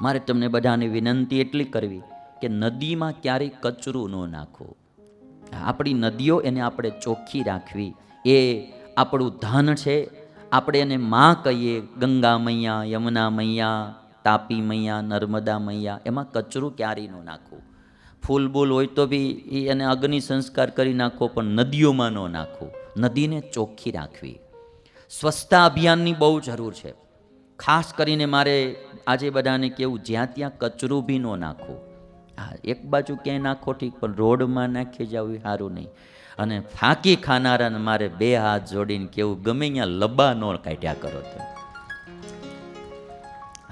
મારે તમને બધાને વિનંતી એટલી કરવી કે નદીમાં ક્યારેય કચરું ન નાખો. આપણી નદીઓ એને આપણે ચોખ્ખી રાખવી. એ આપણું ધન છે. આપણે એને માં કહીએ, ગંગા મૈયા, યમુના મૈયા, તાપી મૈયા, નર્મદા મૈયા, એમાં કચરું ક્યારેય ન નાખવું ફૂલ બૂલ હોય તો બી એને અગ્નિ સંસ્કાર કરી નાખો, પણ નદીઓમાં ન નાખો. નદીને ચોખ્ખી રાખવી. સ્વચ્છતા અભિયાનની બહુ જરૂર છે. ખાસ કરીને મારે આજે બધાને કેવું, જ્યાં ત્યાં કચરું બી ન નાખો. હા, એક બાજુ ક્યાંય નાખો ઠીક, પણ રોડમાં નાખી જાવ એ સારું નહીં. અને ફાંકી ખાનારાને મારે બે હાથ જોડીને કેવું, ગમે ત્યાં લબા ન કાઢ્યા કરો તમે.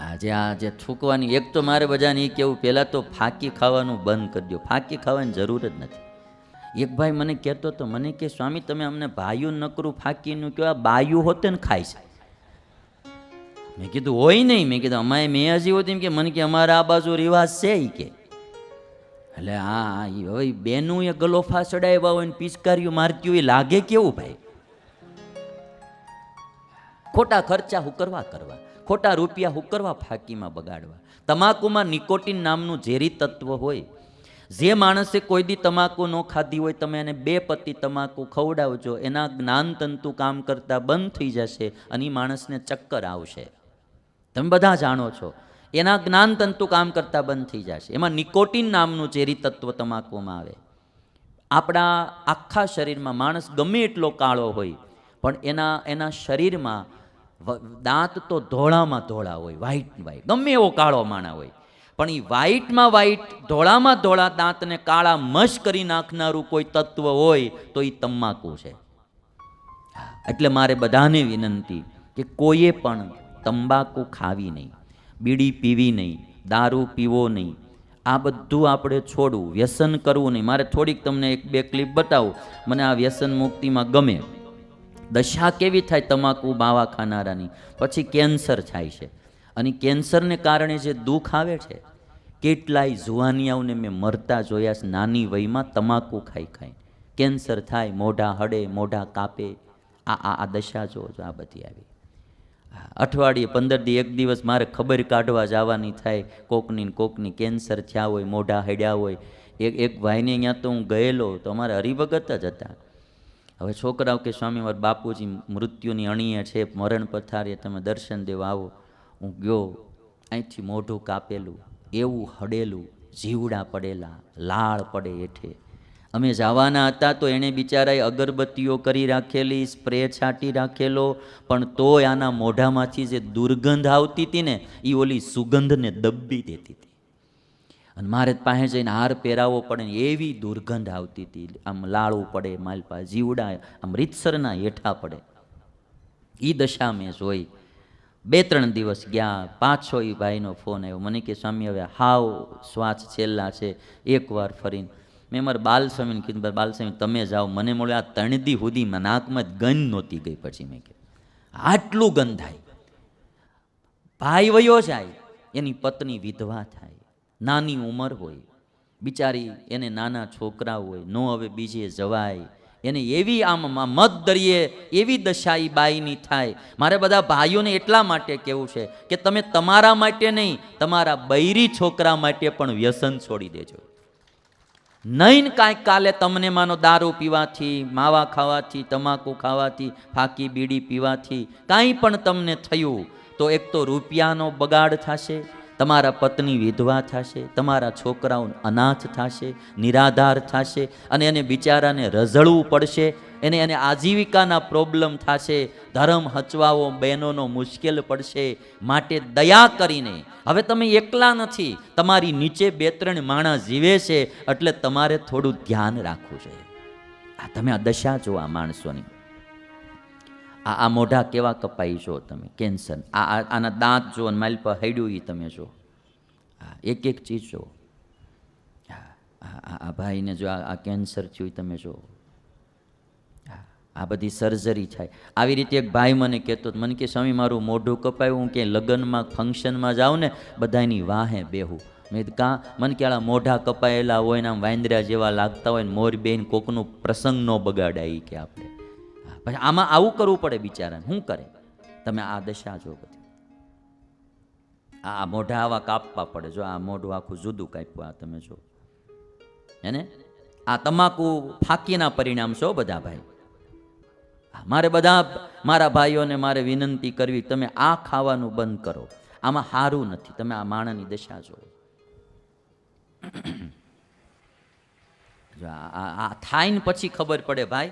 આજે આ જે થૂકવાની, એક તો મારે બધાને એ કેવું પહેલાં તો ફાંકી ખાવાનું બંધ કરી દો ફાંકી ખાવાની જરૂર જ નથી. એક ભાઈ મને કહેતો તો, મને કે, સ્વામી, તમે અમને ભાયું નકરું ફાંકીનું કહેવા બાયું હોતે ને ખાય છે. મેં કીધું, હોય નહીં. મેં કીધું, અમારે, મેં હજી હોતી કે, મને કે અમારા આ બાજુ રિવાજ છે એ કે. એટલે હા હવે બેનું એ ગલોફા ચડાવ્યા હોય ને પિચકારીઓ મારતી હોય લાગે કેવું ભાઈ? ખોટા ખર્ચા હું કરવા કરવા, ખોટા રૂપિયા હું કરવા ફાંકીમાં બગાડવા. તમાકુમાં નિકોટિન નામનું ઝેરી તત્વ હોય. જે માણસે કોઈ દી તમાકુ ન ખાધી હોય, તમે એને બે પત્તી તમાકુ ખવડાવજો. એના જ્ઞાનતંતુ કામ કરતાં બંધ થઈ જશે અને એ માણસને ચક્કર આવશે. તમે બધા જાણો છો. એના જ્ઞાનતંતુ કામ કરતા બંધ થઈ જશે. એમાં નિકોટિન નામનું ઝેરી તત્વ તમાકુમાં આવે. આપણા આખા શરીરમાં માણસ ગમે એટલો કાળો હોય, પણ એના એના શરીરમાં દાંત તો ધોળામાં ધોળા હોય વ્હાઈટ વ્હાઈટ ગમે એવો કાળો માણા હોય. પણ એ વ્હાઈટમાં વ્હાઈટ ધોળામાં ધોળા દાંતને કાળા મશ કરી નાખનારું કોઈ તત્વ હોય, તો એ તમાકુ છે. એટલે મારે બધાને વિનંતી કે કોઈએ પણ તંબાકુ ખાવી નહીં, બીડી પીવી નહીં, દારૂ પીવો નહીં. આ બધું આપણે છોડવું, વ્યસન કરવું નહીં. મારે થોડીક તમને એક બે ક્લિપ બતાવું. મને આ વ્યસન મુક્તિમાં ગમે. દશા કેવી થાય તમાકુ બાવા ખાનારાની? પછી કેન્સર થાય છે. અને કેન્સરને કારણે જે દુઃખ આવે છે, કેટલાય જુવાનિયાઓને મેં મરતા જોયા છે, નાની વયમાં તમાકુ ખાઈ ખાઈ. કેન્સર થાય, મોઢા હડે મોઢા કાપે. આ આ દશા જો આ બધી આવી. અઠવાડિયે પંદર દી એક દિવસ મારે ખબર કાઢવા જવાની થાય. કોકની કોકની કેન્સર થયા હોય, મોઢા હડ્યા હોય. એક એક ભાઈને અહીંયા તો હું ગયેલો તો અમારે હરિભગત જ હતા. હવે છોકરાઓ કે સ્વામી, મારા બાપુજી મૃત્યુની અણીએ છે, મરણ પથારીએ, તમે દર્શન દેવા આવો. હું ગયો, અહીંથી મોઢું કાપેલું, એવું હડેલું, જીવડા પડેલા, લાળ પડે હેઠે અમે જવાના હતા તો એણે બિચારાએ અગરબત્તીઓ કરી રાખેલી, સ્પ્રે છાંટી રાખેલો, પણ તોય આના મોઢામાંથી જે દુર્ગંધ આવતી હતી ને એ ઓલી સુગંધને દબ્બી દેતી હતી. અને મારે પાસે જઈને હાર પહેરાવવો પડે ને એવી દુર્ગંધ આવતી હતી. આમ લાળું પડે, માલપા જીવડા, આમ રીતસરના હેઠા પડે. એ દશા મેં જોઈ. બે ત્રણ દિવસ ગયા, પાછો એ ભાઈનો ફોન આવ્યો. મને કે, સ્વામી, હવે હાવ શ્વાસ છેલ્લા છે. એકવાર ફરીને મેં મારા બાલસ્વામીને કીધું, બાલ બાલસ્વામી, તમે જાઓ. મને મળ્યો, આ તણદી દી સુધીમાં નાકમાં ગંધ નહોતી ગઈ. પછી મેં કે આટલું ગંધાય ભાઈ વયો જાય, એની પત્ની વિધવા થાય, નાની ઉંમર હોય, બિચારી એને નાના છોકરા હોય, નો હવે બીજે જવાય, એને એવી આમ મત દરિયે એવી દશા એ બાઈની થાય. મારે બધા ભાઈઓને એટલા માટે કહેવું છે કે તમે તમારા માટે નહીં, તમારા બૈરી છોકરા માટે પણ વ્યસન છોડી દેજો. નહીં કાંઈક કાલે તમને માનો દારૂ પીવાથી, માવા ખાવાથી, તમાકુ ખાવાથી, ફાકી બીડી પીવાથી કાંઈ પણ તમને થયું, તો એક તો રૂપિયાનો બગાડ થશે તમારા પત્ની વિધવા થશે, તમારા છોકરાઓ અનાથ થશે, નિરાધાર થશે અને એને બિચારાને રઝળવું પડશે, એને એને આજીવિકાના પ્રોબ્લેમ થશે, ધર્મ હચવાવો બહેનોનો મુશ્કેલ પડશે, માટે દયા કરીને. હવે તમે એકલા નથી, તમારી નીચે બે ત્રણ માણસ જીવે છે, એટલે તમારે થોડું ધ્યાન રાખવું જોઈએ. આ તમે આ દશા જો આ માણસોની આ આ મોઢા કેવા કપાઈ છો તમે? કેન્સર. આ આના દાંત જો અને મારી પર હૈડ્યું એ તમે જો હા એક એક ચીજ હા, આ ભાઈને જો આ કેન્સર થયું તમે જો આ બધી સર્જરી થાય. આવી રીતે એક ભાઈ મને કહેતો હતો, મને કે સ્વામી મારું મોઢું કપાયું હું ક્યાંય લગ્નમાં ફંક્શનમાં જાઉં ને બધાની વાહે બેહું. મેં કાં? મને કે મોઢા કપાયેલા હોય ને આમ વાંદરા જેવા લાગતા હોય ને મોર બેન કોકનું પ્રસંગ ન બગાડાય કે આપણે. પછી આમાં આવું કરવું પડે બિચારાને. શું કરે? તમે આ દશા જો બધી. આ મોઢા આવા કાપવા પડે. જો આ મોઢું આખું જુદું કાપ્યું, આ તમે જો હેને આ તમાકુ ફાંકીના પરિણામ છો બધા ભાઈ. મારે બધા મારા ભાઈઓને મારે વિનંતી કરવી, તમે આ ખાવાનું બંધ કરો. આમાં સારું નથી. તમે આ માણસની દશા જો આ થાય ને પછી ખબર પડે ભાઈ.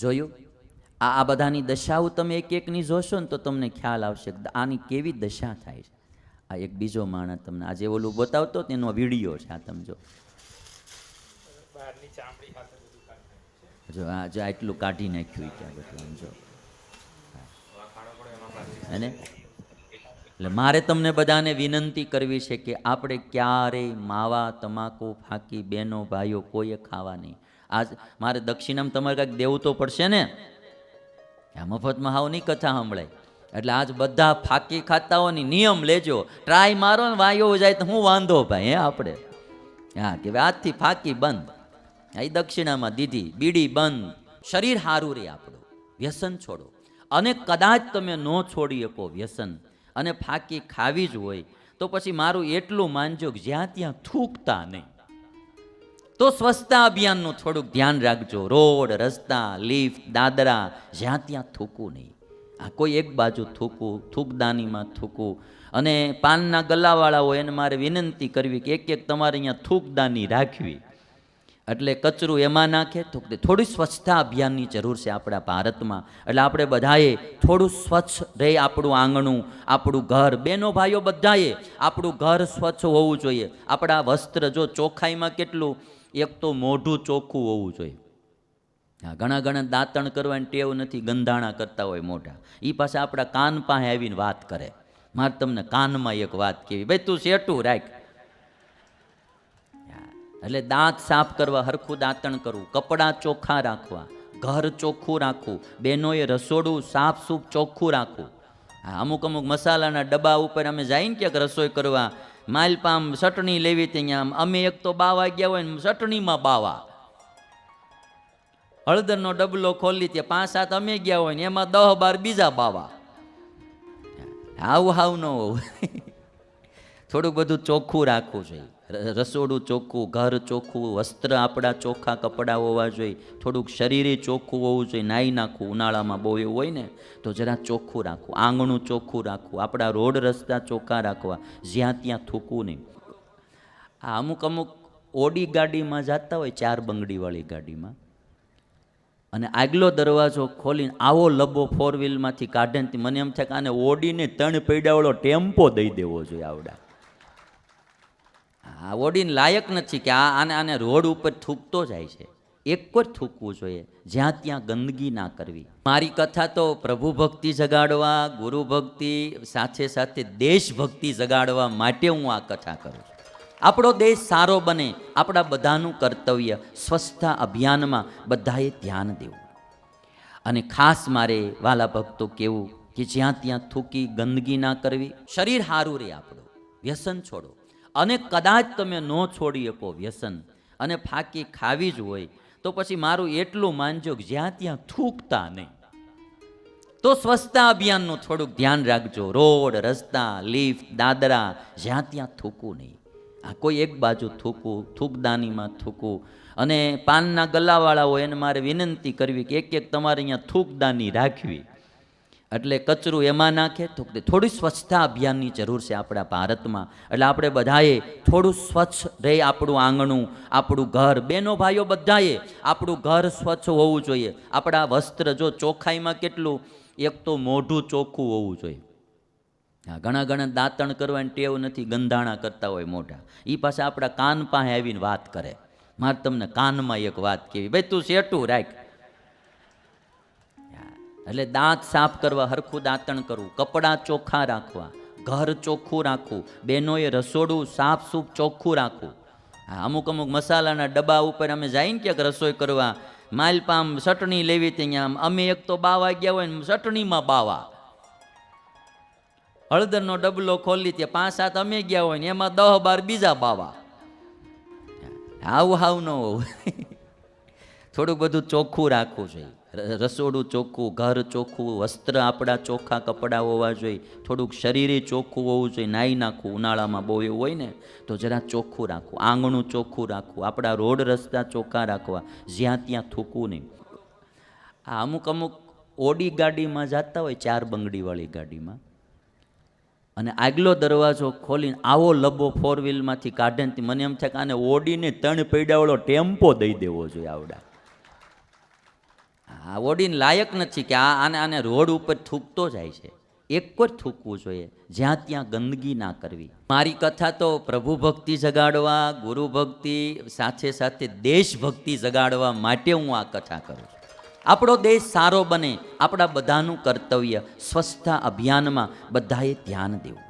જોયું? આ આ બધાની દશાઓ તમે એક એકની જોશો ને તો તમને ખ્યાલ આવશે આની કેવી દશા થાય છે. આ એક બીજો માણસ તમને આજે ઓલું બતાવતો તેનો વીડિયો છે આ તમે જો. જો આ જો આટલું કાઢી નાખ્યું ત્યાં બધું આમ જો. અને? એટલે મારે તમને બધાને વિનંતી કરવી છે કે આપણે ક્યારેય માવા તમાકુ ફાંકી બહેનો ભાઈઓ કોઈએ ખાવા નહીં. આજ મારે દક્ષિણામ તમારે કાંઈક દેવું તો પડશે ને? આ મફતમાં હાવ નહીં કથા સંભળાય. એટલે આજ બધા ફાકી ખાતાઓની નિયમ લેજો. ટ્રાય મારો ને વાયો જાય તો હું વાંધો ભાઈ, હે આપણે? હા, કે આજથી ફાકી બંધ. આ દક્ષિણામાં દીધી, બીડી બંધ. શરીર સારું રે આપણું. વ્યસન છોડો. અને કદાચ તમે ન છોડી શકો વ્યસન. અને ફાકી ખાવી જ હોય. તો પછી મારું એટલું માનજો કે જ્યાં ત્યાં થૂકતા નહીં. તો સ્વચ્છતા અભિયાનનું થોડુંક ધ્યાન રાખજો. રોડ, રસ્તા, લિફ્ટ, દાદરા, જ્યાં ત્યાં થૂકવું નહીં. આ કોઈ એક બાજુ થૂકવું, થૂકદાનીમાં થૂકવું. અને પાનના ગલ્લાવાળા હોય એને મારે વિનંતી કરવી કે એક એક તમારે અહીંયા થૂકદાની રાખવી. એટલે કચરું એમાં નાખે, તો થોડી સ્વચ્છતા અભિયાનની જરૂર છે આપણા ભારતમાં. એટલે આપણે બધાએ થોડું સ્વચ્છ રહે આપણું આંગણું, આપણું ઘર. બેનો ભાઈઓ બધાએ આપણું ઘર સ્વચ્છ હોવું જોઈએ. આપણા વસ્ત્ર જો ચોખ્ખાઈમાં કેટલું એક તો મોઢું ચોખ્ખું હોવું જોઈએ. હા, ઘણા ઘણા દાંતણ કરવાની ટેવ નથી, ગંધાણા કરતા હોય મોઢા. એ પાસે આપણા કાન પાસે આવીને વાત કરે. મારે તમને કાનમાં એક વાત કેવી. ભાઈ, તું શેટું રાખ. એટલે દાંત સાફ કરવા હરખું દાંતણ કરવું, કપડાં ચોખ્ખા રાખવા, ઘર ચોખ્ખું રાખવું, બહેનોએ રસોડું સાફ સૂફ ચોખ્ખું રાખવું. હા, અમુક અમુક મસાલાના ડબ્બા ઉપર અમે જઈને ક્યાંક રસોઈ કરવા માલપામ ચટણી લેવી ત્યાં. અમે એક તો બાવા ગયા હોય ને ચટણીમાં બાવા. હળદરનો ડબલો ખોલી તે પાંચ સાત અમે ગયા હોય ને એમાં દહ બાર બીજા બાવા. આવું હાવ ન હોવું. થોડુંક બધું ચોખ્ખું રાખવું જોઈએ રસોડું ચોખ્ખું, ઘર ચોખ્ખું, વસ્ત્ર આપણા ચોખ્ખા કપડાં હોવા જોઈએ, થોડુંક શરીરે ચોખ્ખું હોવું જોઈએ નાહી નાખવું, ઉનાળામાં બહુ એવું હોય ને, તો જરા ચોખ્ખું રાખવું, આંગણું ચોખ્ખું રાખવું, આપણા રોડ રસ્તા ચોખ્ખા રાખવા, જ્યાં ત્યાં થૂકવું નહીં. આ અમુક અમુક ઓડી ગાડીમાં જતા હોય, ચાર બંગડીવાળી ગાડીમાં, અને આગલો દરવાજો ખોલીને આવો લબ્બો ફોર વ્હીલમાંથી કાઢે મને એમ થાય કે આને ઓડીને ત્રણ પૈડાવાળો ટેમ્પો દઈ દેવો જોઈએ આવડા. આ ઓડીને લાયક નથી કે આ આને આને રોડ ઉપર થૂકતો જાય છે. એક જ થૂકવું જોઈએ. જ્યાં ત્યાં ગંદકી ના કરવી. મારી કથા તો પ્રભુ ભક્તિ જગાડવા, ગુરુ ભક્તિ, સાથે સાથે દેશભક્તિ જગાડવા માટે હું આ કથા કરું છું. આપણો દેશ સારો બને, આપણા બધાનું કર્તવ્ય સ્વચ્છતા અભિયાનમાં બધાએ ધ્યાન દેવું. અને ખાસ મારે વાલા ભક્તો કેવું કે જ્યાં ત્યાં થૂકી ગંદકી ના કરવી, શરીર સારું રહે આપણું. વ્યસન છોડો. અને કદાચ તમે ન છોડી શકો વ્યસન અને ફાકી ખાવી જ હોય, તો પછી મારું એટલું માનજો કે જ્યાં ત્યાં થૂકતા નહીં. તો સ્વચ્છતા અભિયાનનું થોડુંક ધ્યાન રાખજો. રોડ, રસ્તા, લિફ્ટ, દાદરા, જ્યાં ત્યાં થૂકવું નહીં. આ કોઈ એક બાજુ થૂકવું, થૂકદાનીમાં થૂકવું. અને પાનના ગલાવાળા હોય એને મારે વિનંતી કરવી કે એક એક તમારે અહીંયા થૂકદાની રાખવી. એટલે કચરું એમાં નાખે તો થોડી સ્વચ્છતા અભિયાનની જરૂર છે આપણા ભારતમાં. એટલે આપણે બધાએ થોડું સ્વચ્છ રહે આપણું આંગણું, આપણું ઘર. બેનો ભાઈઓ બધાએ આપણું ઘર સ્વચ્છ હોવું જોઈએ. આપણા વસ્ત્ર જો ચોખ્ખાઈમાં કેટલું, એક તો મોઢું ચોખ્ખું હોવું જોઈએ. હા ઘણા ઘણા દાંતણ કરવાની ટેવ નથી, ગંધાણા કરતા હોય મોઢા. એ પાસે આપણા કાન પાસે આવીને વાત કરે. મારે તમને કાનમાં એક વાત કહેવી. ભાઈ તું શેઠું રાખ. એટલે દાંત સાફ કરવા, હરખું દાંતણ કરવું, કપડાં ચોખ્ખા રાખવા, ઘર ચોખ્ખું રાખવું, બહેનોએ રસોડું સાફ સૂફ ચોખ્ખું રાખવું. હા અમુક અમુક મસાલાના ડબ્બા ઉપર અમે જઈને ક્યાંક રસોઈ કરવા, માલપામ ચટણી લેવી ત્યાં. અમે એક તો બાવા ગયા હોય ને ચટણીમાં બાવા. હળદરનો ડબલો ખોલી ત્યાં પાંચ સાત અમે ગયા હોય ને એમાં દહ બાર બીજા બાવા. આવું હાવ ન હોવું. થોડુંક બધું ચોખ્ખું રાખવું જોઈએ રસોડું ચોખ્ખું, ઘર ચોખ્ખું, વસ્ત્ર આપણા ચોખ્ખા કપડાં હોવા જોઈએ, થોડુંક શરીરે ચોખ્ખું હોવું જોઈએ નાહી નાખવું, ઉનાળામાં બહુ એવું હોય ને, તો જરા ચોખ્ખું રાખવું, આંગણું ચોખ્ખું રાખવું, આપણા રોડ રસ્તા ચોખ્ખા રાખવા, જ્યાં ત્યાં થૂકવું નહીં. આ અમુક અમુક ઓડી ગાડીમાં જતા હોય, ચાર બંગડીવાળી ગાડીમાં, અને આગલો દરવાજો ખોલીને આવો લબો ફોર વ્હીલમાંથી કાઢે મને એમ થાય કે આને ઓડીને ત્રણ પૈડાવાળો ટેમ્પો દઈ દેવો જોઈએ આવડા. આ ઓડીને લાયક નથી કે આ આને આને રોડ ઉપર થૂકતો જાય છે. એક જ થૂકવું જોઈએ. જ્યાં ત્યાં ગંદકી ના કરવી. મારી કથા તો પ્રભુ ભક્તિ જગાડવા, ગુરુ ભક્તિ, સાથે સાથે દેશભક્તિ જગાડવા માટે હું આ કથા કરું છું. આપણો દેશ સારો બને, આપણા બધાનું કર્તવ્ય સ્વચ્છતા અભિયાનમાં બધાએ ધ્યાન દેવું.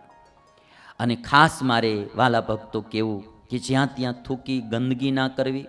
અને ખાસ મારે વાલા ભક્તો કેવું કે જ્યાં ત્યાં થૂકી ગંદકી ના કરવી.